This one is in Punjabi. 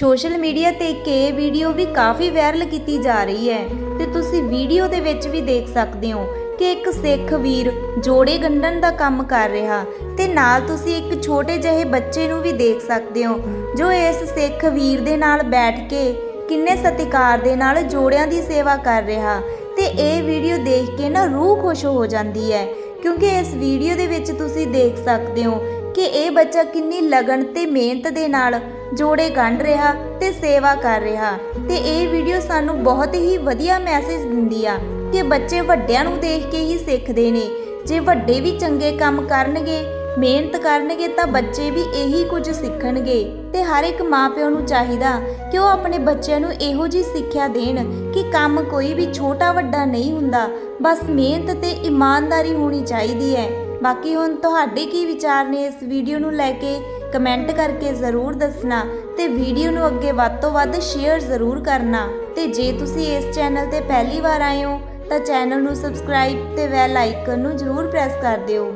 ਸੋਸ਼ਲ ਮੀਡੀਆ ਤੇ ਇੱਕ ਇਹ ਵੀਡੀਓ ਵੀ ਕਾਫੀ ਵਾਇਰਲ ਕੀਤੀ ਜਾ ਰਹੀ ਹੈ ਤੇ ਤੁਸੀਂ ਵੀਡੀਓ ਦੇ ਵਿੱਚ ਵੀ ਦੇਖ ਸਕਦੇ ਹੋ ਕਿ ਇੱਕ ਸਿੱਖ ਵੀਰ ਜੋੜੇ ਗੰਢਣ ਦਾ ਕੰਮ ਕਰ ਰਿਹਾ ਤੇ ਨਾਲ ਤੁਸੀਂ ਇੱਕ ਛੋਟੇ ਜਿਹੇ ਬੱਚੇ ਨੂੰ ਵੀ ਦੇਖ ਸਕਦੇ ਹੋ, ਜੋ ਇਸ ਸਿੱਖ ਵੀਰ ਦੇ ਨਾਲ ਬੈਠ ਕੇ ਕਿੰਨੇ ਸਤਿਕਾਰ ਦੇ ਨਾਲ ਜੋੜਿਆਂ ਦੀ ਸੇਵਾ ਕਰ ਰਿਹਾ ਤੇ ਇਹ ਵੀਡੀਓ ਦੇਖ ਕੇ ਨਾ ਰੂਹ ਖੁਸ਼ ਹੋ ਜਾਂਦੀ ਹੈ ਕਿਉਂਕਿ ਇਸ ਵੀਡੀਓ ਦੇ ਵਿੱਚ ਤੁਸੀਂ ਦੇਖ ਸਕਦੇ ਹੋ ਕਿ ਇਹ ਬੱਚਾ ਕਿੰਨੀ ਲਗਨ ਤੇ ਮਿਹਨਤ ਦੇ ਨਾਲ ਜੋੜੇ ਗੰਢ ਰਿਹਾ ਤੇ ਸੇਵਾ ਕਰ ਰਿਹਾ। ਤੇ ਇਹ ਵੀਡੀਓ ਸਾਨੂੰ ਬਹੁਤ ਹੀ ਵਧੀਆ ਮੈਸੇਜ ਦਿੰਦੀ ਆ ਕਿ ਬੱਚੇ ਵੱਡਿਆਂ ਨੂੰ ਦੇਖ ਕੇ ਹੀ ਸਿੱਖਦੇ ਨੇ। ਜੇ ਵੱਡੇ ਵੀ ਚੰਗੇ ਕੰਮ ਕਰਨਗੇ, ਮਿਹਨਤ ਕਰਨਗੇ ਤਾਂ ਬੱਚੇ ਵੀ ਇਹੀ ਕੁਝ ਸਿੱਖਣਗੇ। ਤੇ ਹਰ ਇੱਕ ਮਾਪਿਓ ਨੂੰ ਚਾਹੀਦਾ ਕਿ ਉਹ ਆਪਣੇ ਬੱਚਿਆਂ ਨੂੰ ਇਹੋ ਜੀ ਸਿੱਖਿਆ ਦੇਣ ਕਿ ਕੰਮ ਕੋਈ ਵੀ ਛੋਟਾ ਵੱਡਾ ਨਹੀਂ ਹੁੰਦਾ, ਬਸ ਮਿਹਨਤ ਤੇ ਇਮਾਨਦਾਰੀ ਹੋਣੀ ਚਾਹੀਦੀ ਹੈ। ਬਾਕੀ ਹੁਣ ਤੁਹਾਡੇ ਕੀ ਵਿਚਾਰ ਨੇ ਇਸ ਵੀਡੀਓ ਨੂੰ ਲੈ ਕੇ? ਕਮੈਂਟ ਕਰਕੇ ਜ਼ਰੂਰ ਦੱਸਣਾ ਤੇ ਵੀਡੀਓ ਨੂੰ ਅੱਗੇ ਵੱਧ ਤੋਂ ਵੱਧ ਸ਼ੇਅਰ ਜ਼ਰੂਰ ਕਰਨਾ। ਤੇ ਜੇ ਤੁਸੀਂ ਇਸ ਚੈਨਲ ਤੇ ਪਹਿਲੀ ਵਾਰ ਆਏ ਹੋ, ਤਾਂ ਚੈਨਲ ਨੂੰ ਸਬਸਕ੍ਰਾਈਬ ਤੇ ਬੈਲ ਆਈਕਨ ਨੂੰ ਜ਼ਰੂਰ ਪ੍ਰੈਸ ਕਰ ਦਿਓ।